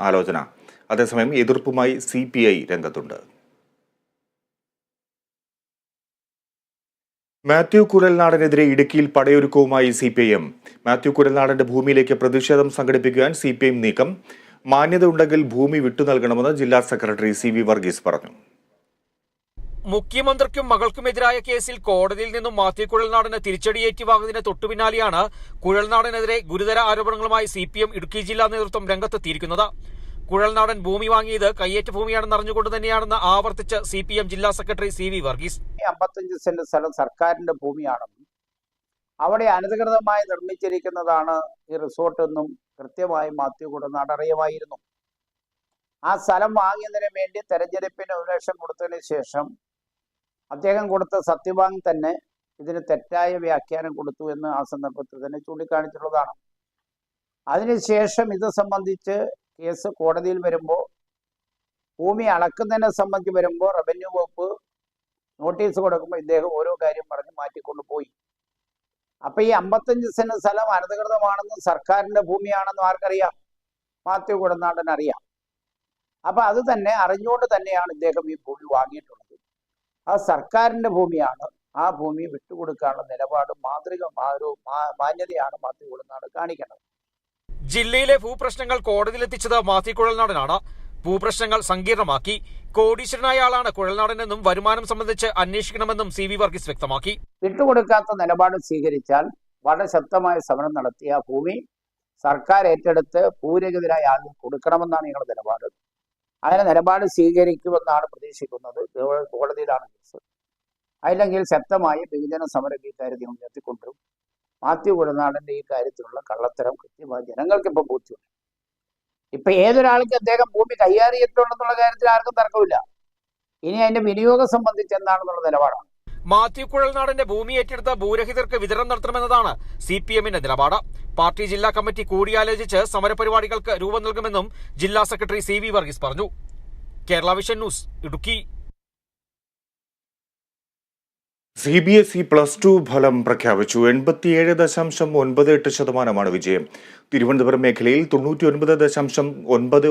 ആലോചന. അതേസമയം എതിർപ്പുമായി C P I രംഗത്തുണ്ട്. മാത്യു കുരൽനാടനെതിരെ ഇടുക്കിയിൽ പടയൊരുക്കവുമായി C P I M. Mathew കുരൽനാടന്റെ ഭൂമിയിലേക്ക് പ്രതിഷേധം സംഘടിപ്പിക്കുവാൻ സി പി ഐ എം നീക്കം. മാന്യത ഉണ്ടെങ്കിൽ ഭൂമി വിട്ടു നൽകണമെന്ന് ജില്ലാ സെക്രട്ടറി സി വി വർഗീസ് പറഞ്ഞു. മുഖ്യമന്ത്രിക്കും മകൾക്കുമെതിരായ കേസിൽ കോടതിയിൽ നിന്നും മാത്യു കുഴൽനാടന് തിരിച്ചടിയേറ്റി വാങ്ങുന്നതിന് തൊട്ടുപിന്നാലെയാണ് കുഴൽനാടനെതിരെ ഗുരുതര ആരോപണങ്ങളുമായി സി പി എം ഇടുക്കി ജില്ലാ നേതൃത്വം രംഗത്തെത്തിയിരിക്കുന്നത്. കുഴൽനാടൻ ഭൂമി വാങ്ങിയത് കയ്യേറ്റ ഭൂമിയാണെന്ന് അറിഞ്ഞുകൊണ്ട് തന്നെയാണെന്ന് ആവർത്തിച്ച് സി പി എം ജില്ലാ സെക്രട്ടറി സി വി വർഗീസ്. അമ്പത്തഞ്ച് സെന്റ് സ്ഥലം സർക്കാരിന്റെ ഭൂമിയാണെന്നും അവിടെ അനധികൃതമായി നിർമ്മിച്ചിരിക്കുന്നതാണ് ഈ റിസോർട്ട് എന്നും കൃത്യമായി മാത്യു കുഴൽനാട് അറിയുമായിരുന്നു. ആ സ്ഥലം വാങ്ങിയതിനു വേണ്ടി തെരഞ്ഞെടുപ്പിന് ലക്ഷം കൊടുത്തതിന് ശേഷം അദ്ദേഹം കൊടുത്ത സത്യവാങ് തന്നെ ഇതിന് തെറ്റായ വ്യാഖ്യാനം കൊടുത്തു എന്ന് ആ സന്ദർഭത്തിൽ തന്നെ ചൂണ്ടിക്കാണിച്ചിട്ടുള്ളതാണ്. അതിനുശേഷം ഇത് സംബന്ധിച്ച് കേസ് കോടതിയിൽ വരുമ്പോൾ ഭൂമി അളക്കുന്നതിനെ സംബന്ധിച്ച് വരുമ്പോൾ റവന്യൂ വകുപ്പ് നോട്ടീസ് കൊടുക്കുമ്പോൾ ഇദ്ദേഹം ഓരോ കാര്യം പറഞ്ഞ് മാറ്റിക്കൊണ്ട് പോയി. അപ്പൊ ഈ അമ്പത്തഞ്ച് സെന്റ് സ്ഥലം അനധികൃതമാണെന്നും സർക്കാരിന്റെ ഭൂമിയാണെന്നും ആർക്കറിയാം? മാത്യു കൊടുനാടൻ അറിയാം അപ്പൊ അത് തന്നെ അറിഞ്ഞുകൊണ്ട് തന്നെയാണ് ഇദ്ദേഹം ഈ ഭൂമി വാങ്ങിയിട്ടുള്ളത്. ആ സർക്കാരിന്റെ ഭൂമിയാണ്. ആ ഭൂമി വിട്ടുകൊടുക്കാനുള്ള നിലപാട് മാതൃക ഒരു മാന്യതയാണ് കുളനാട് കാണിക്കേണ്ടത് ജില്ലയിലെ ഭൂപ്രശ്നങ്ങൾ കോടതിയിലെത്തിച്ചത് മാത്യു കുഴൽനാടനാണ് ഭൂപ്രശ്നങ്ങൾ സങ്കീർണമാക്കി. കോടീശ്വരനായ ആളാണ് കുഴൽനാടനെന്നും വരുമാനം സംബന്ധിച്ച് അന്വേഷിക്കണമെന്നും സി വി വർഗീസ് വ്യക്തമാക്കി. വിട്ടുകൊടുക്കാത്ത നിലപാട് സ്വീകരിച്ചാൽ വളരെ ശക്തമായ സമരം നടത്തിയ ഭൂമി സർക്കാർ ഏറ്റെടുത്ത് ഭൂരഹിതരായ ആളുകൾ കൊടുക്കണമെന്നാണ് ഞങ്ങളുടെ നിലപാട്. അങ്ങനെ നിലപാട് സ്വീകരിക്കുമെന്നാണ് പ്രതീക്ഷിക്കുന്നത്. കോടതിയിലാണ് കേസ്. അല്ലെങ്കിൽ ശക്തമായ ബഹുജന സമരം ഈ കാര്യത്തിൽ ഉയർത്തിക്കൊണ്ടുവരും മാത്യു കുടനാടന്റെ ഈ കാര്യത്തിലുള്ള കള്ളത്തരം കൃത്യമായി ജനങ്ങൾക്ക് ഇപ്പൊ ബോധ്യമുണ്ട്. ഇപ്പൊ ഏതൊരാൾക്ക് അദ്ദേഹം ഭൂമി കൈയാറിയിട്ടുണ്ടെന്നുള്ള കാര്യത്തിൽ ആർക്കും തർക്കമില്ല. ഇനി അതിന്റെ വിനിയോഗം സംബന്ധിച്ച് എന്താണെന്നുള്ള നിലപാടാണ്. മാത്യു കുഴൽനാടന്റെ ഭൂമി ഏറ്റെടുത്ത ഭൂരഹിതർക്ക് വിതരണം നടത്തണമെന്നതാണ് സി പി എമ്മിന്റെ നിലപാട്. പാർട്ടി ജില്ലാ കമ്മിറ്റി കൂടിയാലോചിച്ച് സമരപരിപാടികൾക്ക് രൂപം നൽകുമെന്നും ജില്ലാ സെക്രട്ടറി സി വി വർഗീസ് പറഞ്ഞു. Kerala vision news Idukki. C B S E plus two ഫലം പ്രഖ്യാപിച്ചു. എൺപത്തിയേഴ് ദശാംശം ഒൻപത് എട്ട് ശതമാനമാണ് വിജയം. തിരുവനന്തപുരം മേഖലയിൽ തൊണ്ണൂറ്റി ഒൻപത് ദശാംശം ഒൻപത്